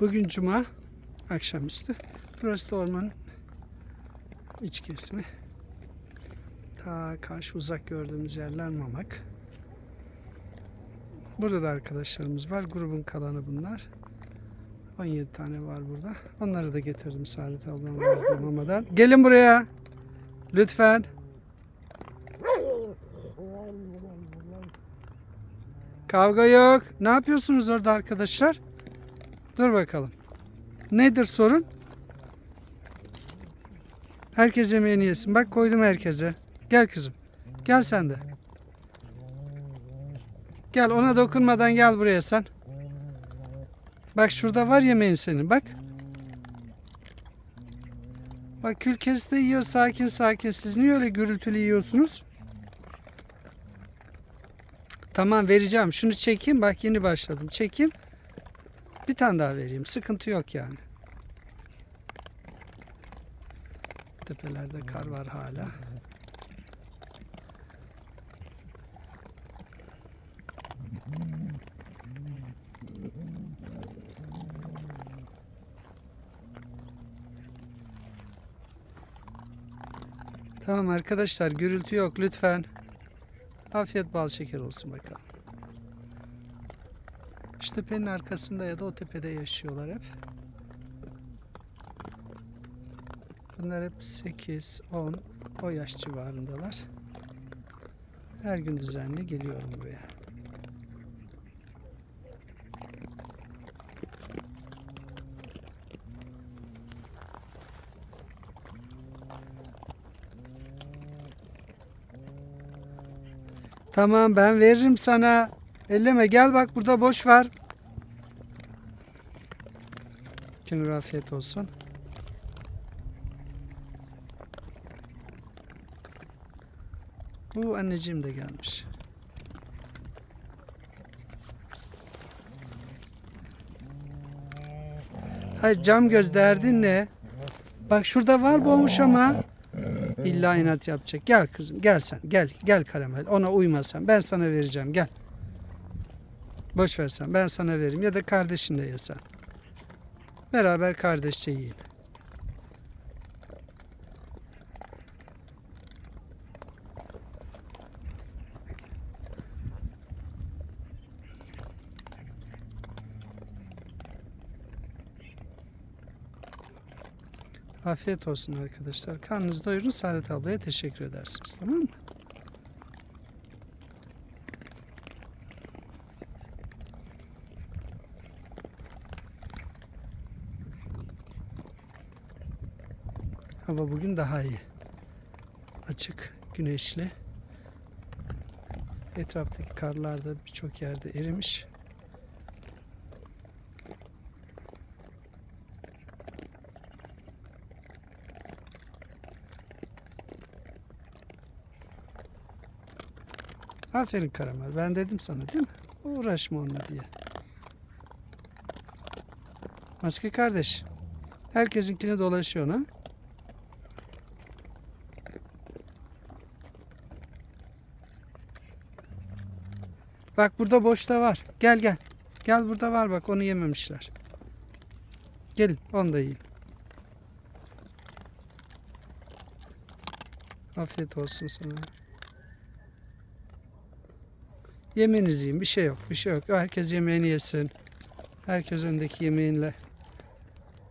Bugün cuma akşamüstü. Burası da ormanın iç kesimi. Ta karşı uzak gördüğümüz yerler Mamak. Burada da arkadaşlarımız var. Grubun kalanı bunlar. 17 tane var burada. Onları da getirdim Saadet ablam verdiği mamadan. Gelin buraya. Lütfen. Kavga yok. Ne yapıyorsunuz orada arkadaşlar? Dur bakalım. Nedir sorun? Herkes yemeğini yesin. Bak koydum herkese. Gel kızım. Gel sen de. Gel ona dokunmadan gel buraya sen. Bak şurada var yemeğin senin bak. Bak kül kesti yiyor sakin sakin. Siz niye öyle gürültülü yiyorsunuz? Tamam vereceğim. Şunu çekeyim. Bak yeni başladım. Çekeyim. Bir tane daha vereyim. Sıkıntı yok yani. Tepelerde kar var hala. Tamam arkadaşlar gürültü yok lütfen. Afiyet bal şeker olsun bakalım. Şu tepenin arkasında ya da o tepede yaşıyorlar hep. Bunlar hep 8, 10, o yaş civarındalar. Her gün düzenli geliyorum buraya. Tamam ben veririm sana. Elleme gel bak burada boş var. Günür afiyet olsun. Bu anneciğim de gelmiş. Hayır cam göz derdin ne? Bak şurada var boğmuş ama. İlla inat yapacak. Gel kızım gel sen. Gel gel karamel. Ona uymasan ben sana vereceğim gel. Boş versen ben sana veririm ya da kardeşinle yesen. Beraber kardeşçe yiyin. Afiyet olsun arkadaşlar. Karnınızı doyurun. Saadet ablaya teşekkür edersiniz. Tamam mı? Hava bugün daha iyi. Açık, güneşli. Etraftaki karlar da birçok yerde erimiş. Aferin Karamel. Ben dedim sana değil mi? Uğraşma onunla diye. Maske kardeş. Herkesinkine dolaşıyor ha. Bak burada boşta var. Gel gel. Gel burada var bak onu yememişler. Gelin onu da yiyin. Afiyet olsun sana. Yemeğinizi yiyin. Bir şey yok. Bir şey yok. Herkes yemeğini yesin. Herkes öndeki yemeğinle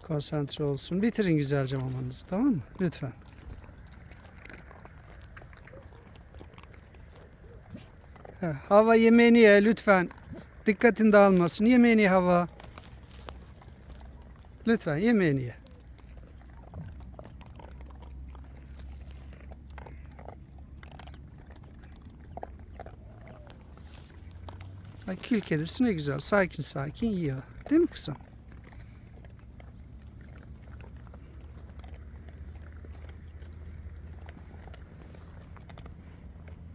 konsantre olsun. Bitirin güzelce mamanızı tamam mı? Lütfen. Hava yemeğini ye lütfen. Dikkatin dağılmasın. Yemeğini ye hava. Lütfen yemeğini ye. Bak kül kedisi ne güzel sakin sakin yiyor. Değil mi kızım?